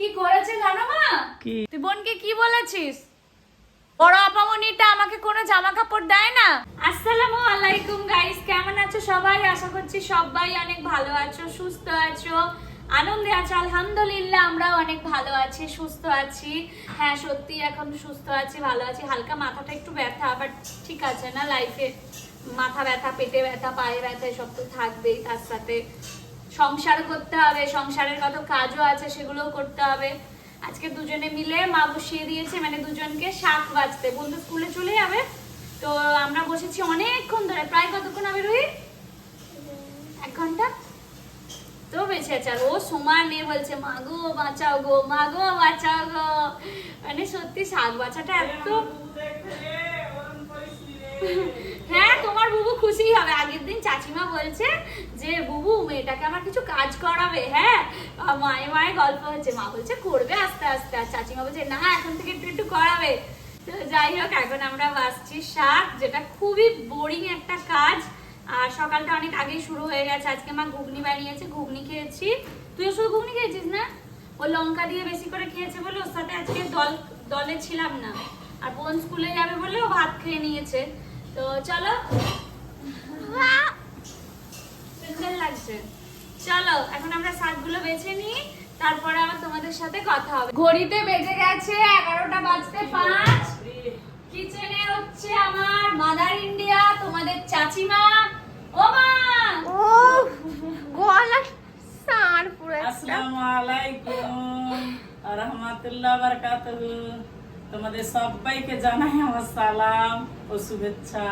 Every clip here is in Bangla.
কি করেছে জানো মা? কি? তুই বোনকে কি বলেছিস? বড় আপামনিটা আমাকে কোনো জামা কাপড় দেয় না। আসসালামু আলাইকুম গাইস কেমন আছো সবাই? আশা করছি সবাই অনেক ভালো আছো সুস্থ আছো। আনন্দে আছো আলহামদুলিল্লাহ আমরা অনেক ভালো আছি সুস্থ আছি। হ্যাঁ সত্যি এখন সুস্থ আছি ভালো আছি। হালকা মাথাটা একটু ব্যথা আবার ঠিক আছে না লাইফে মাথা ব্যথা পেটে ব্যথা পায়ে ব্যথা এসব তো থাকবেই তার সাথে সংসার করতে হবে, সংসারের কত কাজও আছে সেগুলোও করতে হবে। আজকে দুজনে মিলে মা বসিয়ে দিয়েছে মানে দুজনকে শাক বাজতে। বন্ধু স্কুলে চলে যাবে, তো আমরা বসেছি অনেকক্ষণ ধরে। প্রায় কতক্ষণ হবে রুই এক ঘণ্টা? তো বেঁচে আছে। আর ও সময় নিয়ে বলছে, মা গো, বাঁচাও গো, মা গো, বাঁচাও গো। মানে সত্যি শাক বাঁচাটা এত হ্যাঁ তোমার বুবু খুশি হবে। আগের দিন চাচিমা বলছে যে, বুবু, মেয়েটাকে আমার কিছু কাজ করাবে হ্যাঁ? মায়ে মায়ে গল্প হচ্ছে। মা বলছে, করবে আস্তে আস্তে। আর চাচিমা বলছে, না, এখন থেকে একটু একটু করাবে। তো যাই হোক, এখন আমরা বাসছি শাক, যেটা খুবই বোরিং একটা কাজ। আর সকালটা অনেক আগেই শুরু হয়ে গেছে। আজকে মা ঘুগনি বানিয়েছে, ঘুগনি খেয়েছি। তুইও শুধু ঘুগনি খেয়েছিস না? ও লঙ্কা দিয়ে বেশি করে খেয়েছে বলে ওর সাথে আজকে দল, দলে ছিলাম না। আর বোন স্কুলে যাবে বলে ও ভাত খেয়ে নিয়েছে। তো চলো। সুন্দর লাগছে। চলো এখন আমরা শাকগুলো বেছে নিই তারপরে আবার তোমাদের সাথে কথা হবে। ঘড়িতে বেজে গেছে এগারোটা বাজতে পাঁচ। কিচেনে হচ্ছে আমার মাদার ইন্ডিয়া তোমাদের চাচিমা। ও মা! ও গলা সার পুরো আসসালামু আলাইকুম রহমতুল্লাহ বারাকাতুহু। তোমাদের সবাইকে জানাই আমার সালাম ও শুভেচ্ছা।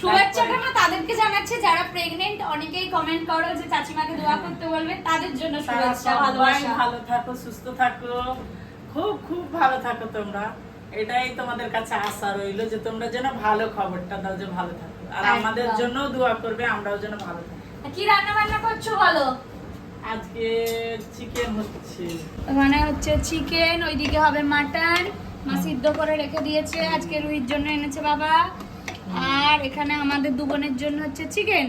শুভেচ্ছাটা না তাদেরকে জানাচ্ছে যারা প্রেগনেন্ট অনেকেই কমেন্ট করো যে চাচিমাকে দোয়া করতে বলবে তাদের জন্য শুভেচ্ছা ভালোবাসা। ভালো থাকো সুস্থ থাকো। খুব খুব ভালো থাকো তোমরা। এটাই তোমাদের কাছে আশা রইল যে তোমরা যেন ভালো খবরটা দাও যে ভালো থাকো। আর আমাদের জন্য দোয়া করবে আমরাও যেন ভালো থাকি। কি রান্না বান্না করছ বলো? আজকে চিকেন হচ্ছে। ওখানে হচ্ছে চিকেন ওইদিকে হবে মাটন মা সিদ্ধ করে রেখে দিয়েছে। আজকে রুহির জন্য এনেছে বাবা। আর এখানে আমাদের দু বোনের জন্য হচ্ছে চিকেন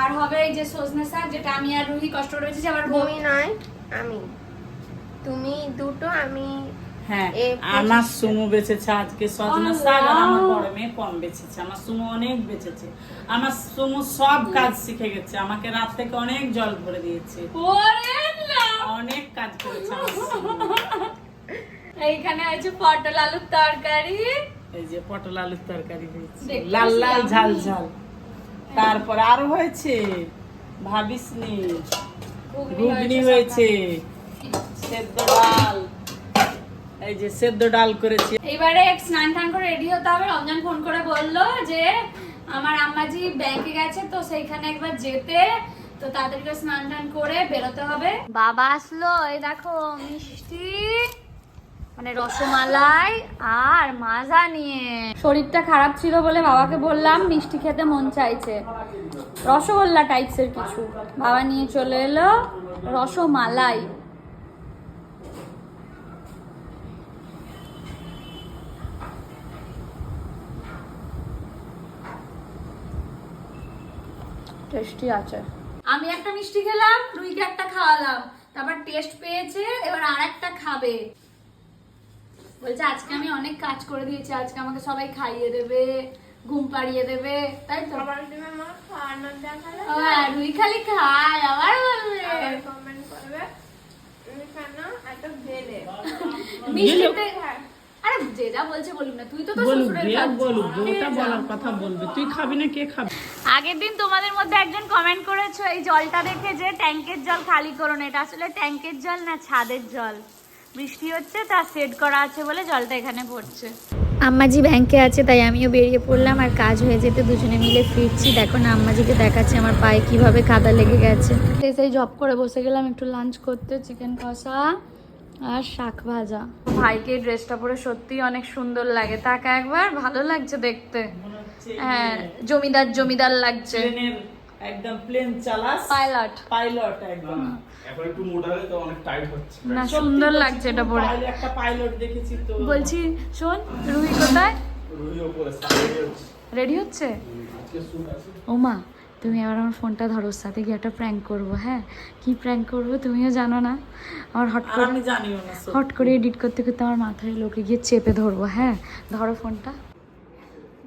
আর হবে এই যে সজনে শাক যেটা আমি আর রুহি কষ্ট করেছি আবার বমি তুমি নয় আমি। তুমি দুটো আমি হ্যাঁ আমার সুমু বেঁচেছে আজকে সজনা শাক আর আমার বড় মেয়ে কম বেঁচেছে। আমার সুমু অনেক বেঁচেছে। আমার সুমু সব কাজ শিখে গেছে। আমাকে রাত থেকে অনেক জল ভরে দিয়েছে। ওরে অনেক কাজ করেছে আমার। এইখানে আছে পটল আলুর তরকারি। এই যে পটল আলুর তরকারি হয়েছে। লাল লাল ঝাল ঝাল। তারপর আরও হয়েছে ভাবিস নি ঘুগনি হয়েছে সেদ্ধ ডাল। এই যে সেদ্ধ ডাল করেছি। এইবারে স্নান টান করে রেডি হতে হবে। রমজান ফোন করে বলল যে আমার আম্মাজি ব্যাংকে গেছে তো সেইখানে একবার যেতে। তো তাদেরকে স্নান টান করে বেরোতে হবে। বাবা আসলো। এই দেখো মিষ্টি। মানে রসমালাই আর মাজা নিয়ে। শরীরটা খারাপ ছিল বলে বাবাকে বললাম, মিষ্টি খেতে মন চাইছে। রসগোল্লা টাইপসের কিছু। বাবা নিয়ে চলে এলো রসমালাই। টেস্টি আছে। আমি একটা মিষ্টি খেলাম, রুইকে একটা খাওয়ালাম। তারপর টেস্ট পেয়েছে, এবার আর একটা খাবে। বলছে আজকে আমি অনেক কাজ করে দিয়েছি আজকে আমাকে সবাই খাইয়ে দেবে ঘুম পাড়িয়ে দেবে। তাই তো? রুই খালি খায় আবার বলবে। মিষ্টিতে আরে যে যা বলছে বলুন না তুই তো তোর বলুক শ্বশুরের কাজ বলুক ওটা বলার কথা বলবে। তুই খাবি না কে খাবে? আগের দিন তোমাদের মধ্যে একজন কমেন্ট করেছ এই জলটা দেখে যে ট্যাঙ্কের জল খালি করো না এটা আসলে ট্যাঙ্কের জল না ছাদের জল। বৃষ্টি হচ্ছে তা সেট করা আছে বলে জলটা এখানে পড়ছে। আম্মাজি ব্যাংকে আছে তাই আমিও বেরিয়ে পড়লাম আর কাজ হয়ে যেতে দুজনে মিলে ফিরছি। দেখো না আম্মাজিকে দেখাচ্ছে আমার পায়ে কীভাবে কাদা লেগে গেছে। সেই জব করে বসে গেলাম একটু লাঞ্চ করতে চিকেন কষা আর শাক ভাজা। ভাইকে ড্রেসটা পরে সত্যি অনেক সুন্দর লাগে। তাকে একবার ভালো লাগছে দেখতে। হ্যাঁ জমিদার জমিদার লাগছে। প্লেনের একদম প্লেন চালাস। পাইলট পাইলট একদম। এখন একটু মোটা হলে তো অনেক টাইট হচ্ছে। না সুন্দর লাগছে এটা পরে। একটা পাইলট দেখেছি তো। বলছি শোন রুহি কোথায়? রুহি ওপরে রেডি হচ্ছে। আছে। ওমা তুমি এবার আমার ফোনটা ধরো ওর সাথে গিয়ে একটা প্র্যাঙ্ক করব হ্যাঁ? কি প্র্যাঙ্ক করব তুমিও জানো না? আমার হট করে আমি জানিও না হট করে এডিট করতে করতে আমার মাথায় লোকে গিয়ে চেপে ধরবো হ্যাঁ? ধরো ফোনটা।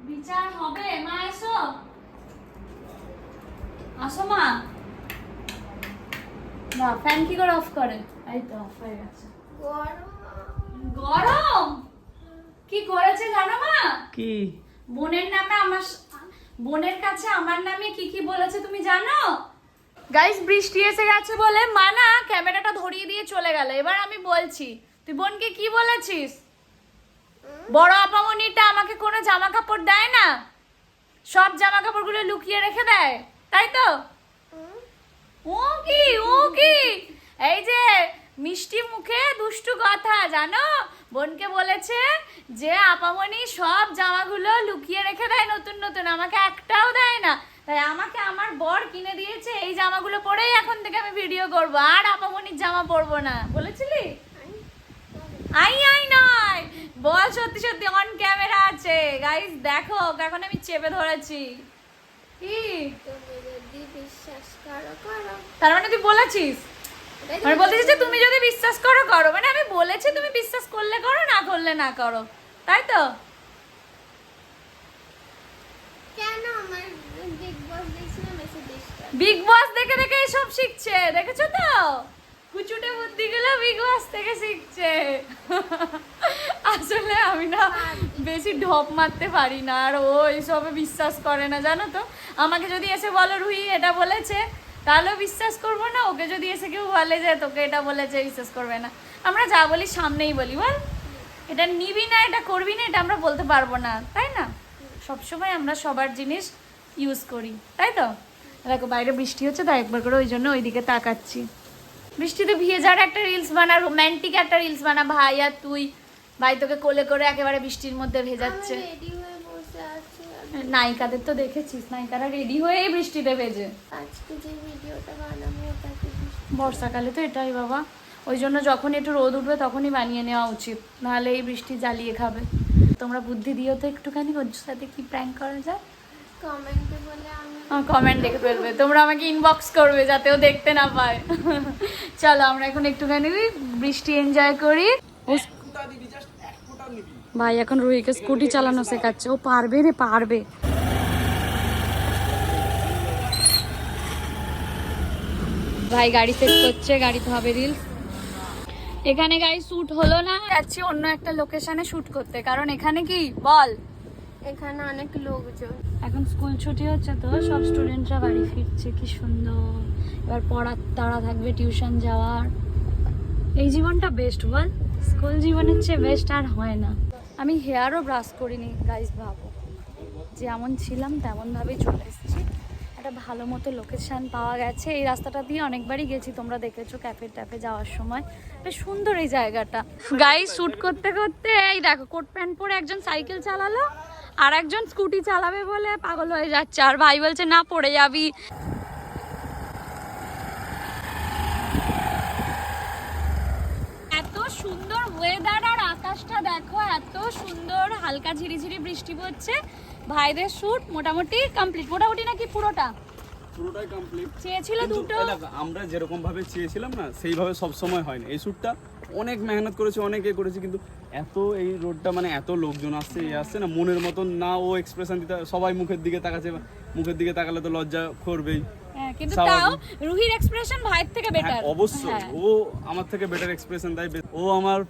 বিচার হবে মা এসো। আসো মা। না ফ্যান কি করে অফ করে? এই তো অফ হয়ে গেছে। গরম? গরম কি করেছে জানো মা? কি? বোনের নামে আমার বোনের কাছে আমার নামে কি কি বলেছে তুমি জানো? গাইস বৃষ্টি এসে গেছে বলে মা না ক্যামেরাটা ধরিয়ে দিয়ে চলে গেল। এবার আমি বলছি তুই বোনকে কি বলেছিস? বড় আপামনিটা আমাকে কোনো জামা কাপড় দেয় না? সব জামা কাপড়গুলো লুকিয়ে রেখে দেয় তাই তো ও কি ও কি এই যে মিষ্টি মুখে দুষ্টু কথা জানো? বোনকে বলেছে যে আপামনি সব জামাগুলো লুকিয়ে রেখে দেয় নতুন নতুন আমাকে একটাও দেয় না। তাই আমাকে আমার বর কিনে দিয়েছে এই জামাগুলো পরেই এখন থেকে আমি ভিডিও করব। আর আপামনির জামা পরবো না বলেছিলি? আই আই নয় বল সত্যি সত্যি অন ক্যামেরা আছে। গাইস দেখো এখন আমি চেপে ধরেছি। কি? তুমি যদি বিশ্বাস করো করো। তার মানে তুই বলেছিস? মানে বলতে চাইছে তুমি যদি বিশ্বাস করো করো। মানে আমি বলেছি তুমি বিশ্বাস করলে করো না করলে না করো। তাই তো? বিগ বস দেখে দেখে এসব শিখছে দেখেছ তো? কুচুটে বুদ্ধিগুলো বিগ বস থেকে শিখছে। আসলে আমি না বেশি ঢপ মারতে পারি না আর ও এইসবে বিশ্বাস করে না জানো তো? আমাকে যদি এসে বলো রুহি এটা বলেছে তাহলেও বিশ্বাস করব না, ওকে যদি এসে কেউ বলে যে তোকে এটা বলেছে, বিশ্বাস করবে না। আমরা যা বলি সামনেই বলি, বল। এটা নিবি না, এটা করবি না, এটা আমরা বলতে পারব না, তাই না? সবসময় আমরা সবার জিনিস ইউজ করি, তাই তো? দেখো, বাইরে বৃষ্টি হচ্ছে, তাই একবার করে ওই জন্য ওইদিকে তাকাচ্ছি। বৃষ্টিতে ভিজে একটা রিলস বানা রোম্যান্টিক একটা রিলস বানা, ভাই আর তুই। ভাই তোকে কোলে করে একেবারে বৃষ্টির মধ্যে ভেজাচ্ছে। নায়িকাদের তো দেখেছিস নায়িকারা রেডি হয়েই বৃষ্টিতে ভেজে। আজকে যে ভিডিওটা বানাবো ওটাকে বর্ষাকালে তো এটাই বাবা ওই জন্য যখন একটু রোদ উঠবে তখনই বানিয়ে নেওয়া উচিত নাহলে এই বৃষ্টি জ্বালিয়ে খাবে। তোমরা বুদ্ধি দিও তো একটুখানি ওর সাথে কি প্র্যাঙ্ক করা যায়? কমেন্টে বলে আমি কমেন্ট দেখে ফেলবে। তোমরা আমাকে ইনবক্স করবে যাতে ও দেখতে না পায়। চলো আমরা এখন একটুখানি বৃষ্টি এনজয় করি। ভাই এখন রুহিকে স্কুটি চালানো শেখাচ্ছে। ও পারবে রে পারবে। ভাই গাড়ি সেট করছে গাড়িতে হবে রিলস এখানে গাড়ি শুট হলো না যাচ্ছি অন্য একটা লোকেশনে শুট করতে। কারণ এখানে কি? বল। এখানে অনেক লোকজন। এখন স্কুল ছুটি হচ্ছে তো সব স্টুডেন্টরা বাড়ি ফিরছে কি সুন্দর। এবার পড়ার তাড়া থাকবে টিউশন যাওয়ার। এই জীবনটা বেস্ট বল। স্কুল জীবনের চেয়ে বেস্ট আর হয় না। আমি হেয়ারও ব্রাশ করিনি গাইজ ভাবো। যেমন ছিলাম, তেমনভাবেই চলে এসেছি। একটা ভালো মতো লোকেশান পাওয়া গেছে। এই রাস্তাটা দিয়ে অনেকবারই গেছি, তোমরা দেখেছ ক্যাফে ট্যাফে যাওয়ার সময়। বেশ সুন্দর এই জায়গাটা। গাই শ্যুট করতে করতে, এই দেখো কোট প্যান্ট পরে একজন সাইকেল চালালো, আর একজন স্কুটি চালাবে বলে পাগল হয়ে যাচ্ছে। আর ভাই বলছে, না, পড়ে যাবি এত সুন্দর ওয়েদার আর আকাশটা দেখো এত সুন্দর হালকা ঝিরিঝিরি বৃষ্টি পড়ছে। ভাইদের শুট মোটামুটি কমপ্লিট মোটামুটি নাকি পুরোটা? পুরোটাই কমপ্লিট চেয়েছিল দুটো? আমরা যেরকম ভাবে চেয়েছিলাম না সেইভাবে সব সময় হয় না এই শ্যুটটা অনেক মেহনত করেছে অনেক এ করেছে কিন্তু এত এই রোডটা মানে এত লোকজন আসছে এ আসছে না মনের মতন না ও এক্সপ্রেশন দিতে সবাই মুখের দিকে তাকাচ্ছে মুখের দিকে তাকালে তো লজ্জা করবেই। হ্যাঁ, কিন্তু তাও রুহির এক্সপ্রেশন ভাইয়ের থেকে হ্যাঁ, বেটার অবশ্যই। ও আমার থেকে বেটার এক্সপ্রেশন দেয়। ও আমার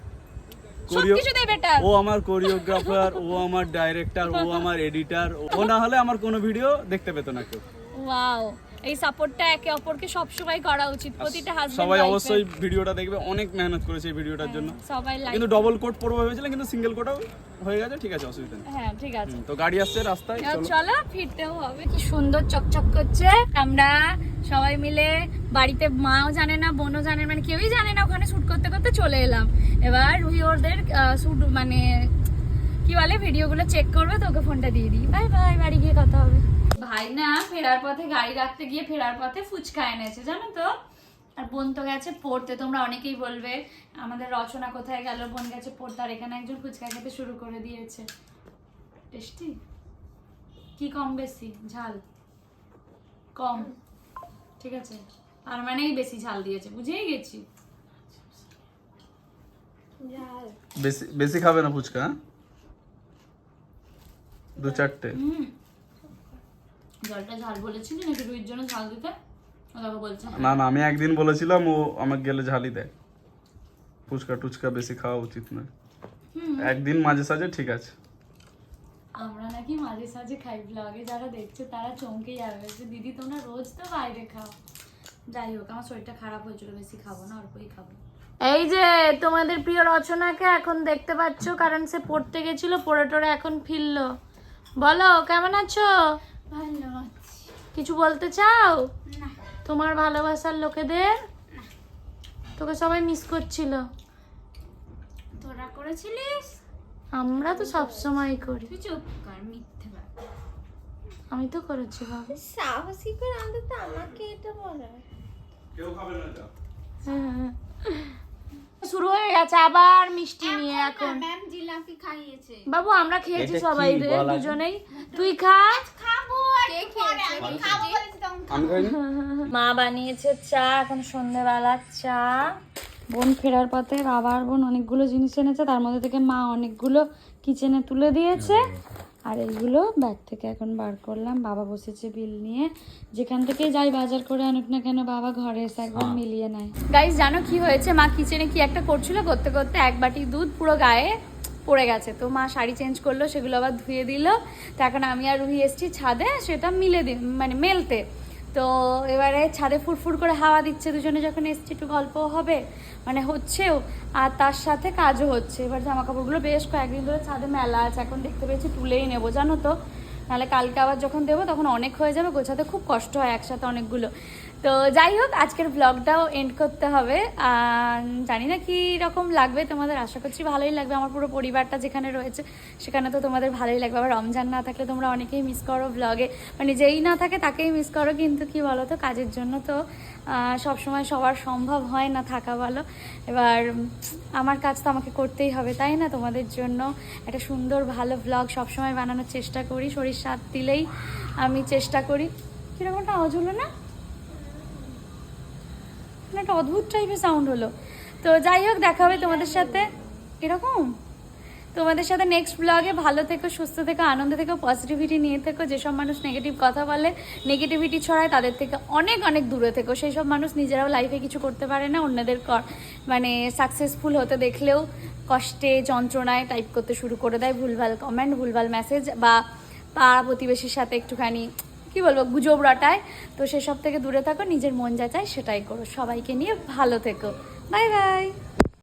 সবকিছুতেই বেটার ও আমার কোরিওগ্রাফার ও আমার ডাইরেক্টর ও আমার এডিটর ও না হলে আমার কোনো ভিডিও দেখতে পেত না কেউ। ওয়াও এই সাপোর্টটা একে অপরকে সবসময় করা উচিত। প্রতিটা হাজবেন্ড সবাই অবশ্যই ভিডিওটা দেখবে অনেক মেহনত করেছে এই ভিডিওটার জন্য। সবাই লাইক কিন্তু ডবল কোট পরবো ভেবেছিলাম কিন্তু সিঙ্গেল কোটও হয়ে গেছে ঠিক আছে অসুবিধা নেই। হ্যাঁ ঠিক আছে। তো গাড়ি আসছে রাস্তায় চলো। ফিরতেও হবে। কি সুন্দর চকচক করছে। আমরা সবাই মিলে বাড়িতে মাও জানে না বোনও জানে মানে কেউই জানে না ওখানে শুট করতে করতে চলে এলাম। এবার রুহি ওদের শুট মানে কি বলে ভিডিওগুলো চেক করবে তো ওকে ফোনটা দিয়ে দিই। বাই বাই বাড়ি গিয়ে কথা হবে। ভাই না ফেরার পথে গাড়ি রাখতে গিয়ে ফেরার পথে ফুচকা এনেছে জানো তো? আর বোন তো গেছে পড়তে তোমরা অনেকেই বলবে আমাদের রচনা কোথায় গেল? বোন গেছে পড়তে আর এখানে একজন ফুচকা খেতে শুরু করে দিয়েছে। টেস্টি? কি কম বেশি? ঝাল? কম? ঠিক আছে। তার মানেই বেশি ঝাল দিয়েছে বুঝেই গেছি। ঝাল। বেশি বেশি খাবে না ফুচকা হ্যাঁ? দু চারটে। হুম। জলটা ঝাল বলেছিলি নাকি রুইর জন্য ঝাল দিতে? ও দেখো বলছে। না। না আমি একদিন বলেছিলাম ও আমাকে গেলে ঝালি দেয়। ফুচকা টুচকা বেশি খাওয়া উচিত নয়। হুম। একদিন মাঝে সাঝে ঠিক আছে। আমরা নাকি মাঝে সাঝে খাই ব্লগে যারা দেখছে তারা চমকে যাবে। যে দিদি তোমরা রোজ তো বাইরে খাও। যাই হোক আমার শরীরটা খারাপ হয়েছিল বেশি খাব না অল্পই খাব। এই যে তোমাদের প্রিয় রচনাকে এখন দেখতে পাচ্ছ কারণ সে পড়তে গেছিল পড়ে টড়ে এখন ফিরলো। বলো কেমন আছো? ভালো আছি কিছু বলতে চাও? না। তোমার ভালোবাসার লোকেদের? তোকে সবাই মিস করছিল। তোরা করেছিলিস? আমরা তো সব সময় করি। তুই চুপ কর মিথ্যে আমি তো করেছি বাবু। সাহসী করে অন্তত আমাকে এটা বলে। কেউ খাবে না এটা। শুরু হয়ে গেছে আবার মিষ্টি নিয়ে এখন। ম্যাম জিলাপি খাইয়েছে। বাবু আমরা খেয়েছি সবাই রে দুজনেই। তুই খা। খাব মা বানিয়েছে চা এখন সন্ধেবেলা চা। বোন ফেরার পথে বাবা আর বোন অনেকগুলো জিনিস এনেছে তার মধ্যে থেকে মা অনেকগুলো কিচেনে তুলে দিয়েছে। আর এইগুলো ব্যাগ থেকে এখন বার করলাম। বাবা বসেছে বিল নিয়ে। যেখান থেকে যাই বাজার করে আনুক না কেন বাবা ঘরে এসে একবার মিলিয়ে নেয়। গাইস জানো কি হয়েছে? মা কিচেনে কি একটা করছিল? করতে করতে এক বাটি দুধ পুরো গায়ে পড়ে গেছে। তো মা শাড়ি চেঞ্জ করল, সেগুলো আবার ধুয়ে দিল। তো এখন আমি আর রুহি এসেছি ছাদে সেটা মিলে দি মানে মেলতে। তো এবারে ছাদে ফুরফুর করে হাওয়া দিচ্ছে, দুজনে যখন এসছি, একটু গল্প হবে মানে হচ্ছেও। আর তার সাথে কাজও হচ্ছে। এবার জামা কাপড়গুলো বেশ কয়েকদিন ধরে ছাদে মেলা আছে। এখন দেখতে পেয়েছি তুলেই নেব, জানো তো? নাহলে কালকে আবার যখন দেবো, তখন অনেক হয়ে যাবে, গোছাতে খুব কষ্ট হয় একসাথে অনেকগুলো। তো যাই হোক, আজকের ব্লগটাও এন্ড করতে হবে। জানি না কী রকম লাগবে তোমাদের, আশা করছি ভালোই লাগবে। আমার পুরো পরিবারটা যেখানে রয়েছে, সেখানে তো তোমাদের ভালোই লাগবে। আবার রমজান না থাকলে তোমরা অনেকেই মিস করো ব্লগে মানে যেই না থাকে তাকেই মিস করো, কিন্তু কি বলো তো কাজের জন্য তো সব সময় সবার সম্ভব হয় না থাকা ভালো। এবার আমার কাজ তো আমাকে করতেই হবে, তাই না? তোমাদের জন্য একটা সুন্দর, ভালো ব্লগ সবসময় বানানোর চেষ্টা করি। শরীর সাথ দিলেই আমি চেষ্টা করি। কীরকমটা হলো না? না একটা অদ্ভুত টাইপের সাউন্ড হলো। তো যাই হোক, দেখা হবে তোমাদের সাথে। এরকম? তোমাদের সাথে নেক্সট ব্লগে ভালো থেকো, সুস্থ থেকো, আনন্দ থেকো পজিটিভিটি নিয়ে থেকো। যেসব মানুষ নেগেটিভ কথা বলে নেগেটিভিটি ছড়ায়, তাদের থেকে অনেক অনেক দূরে থেকো। সেই সব মানুষ নিজেরাও লাইফে কিছু করতে পারে না। অন্যদের মানে সাকসেসফুল হতে দেখলেও কষ্টে, যন্ত্রণায় টাইপ করতে শুরু করে দেয়। ভুলভাল কমেন্ট ভুলভাল মেসেজ বা পাড়া প্রতিবেশীর সাথে একটুখানি কি বলব, গুজবরাটায়। তো সেসব থেকে দূরে থাকো, নিজের মন যা চায় সেটাই করো। সবাইকে নিয়ে ভালো থেকো। Bye bye.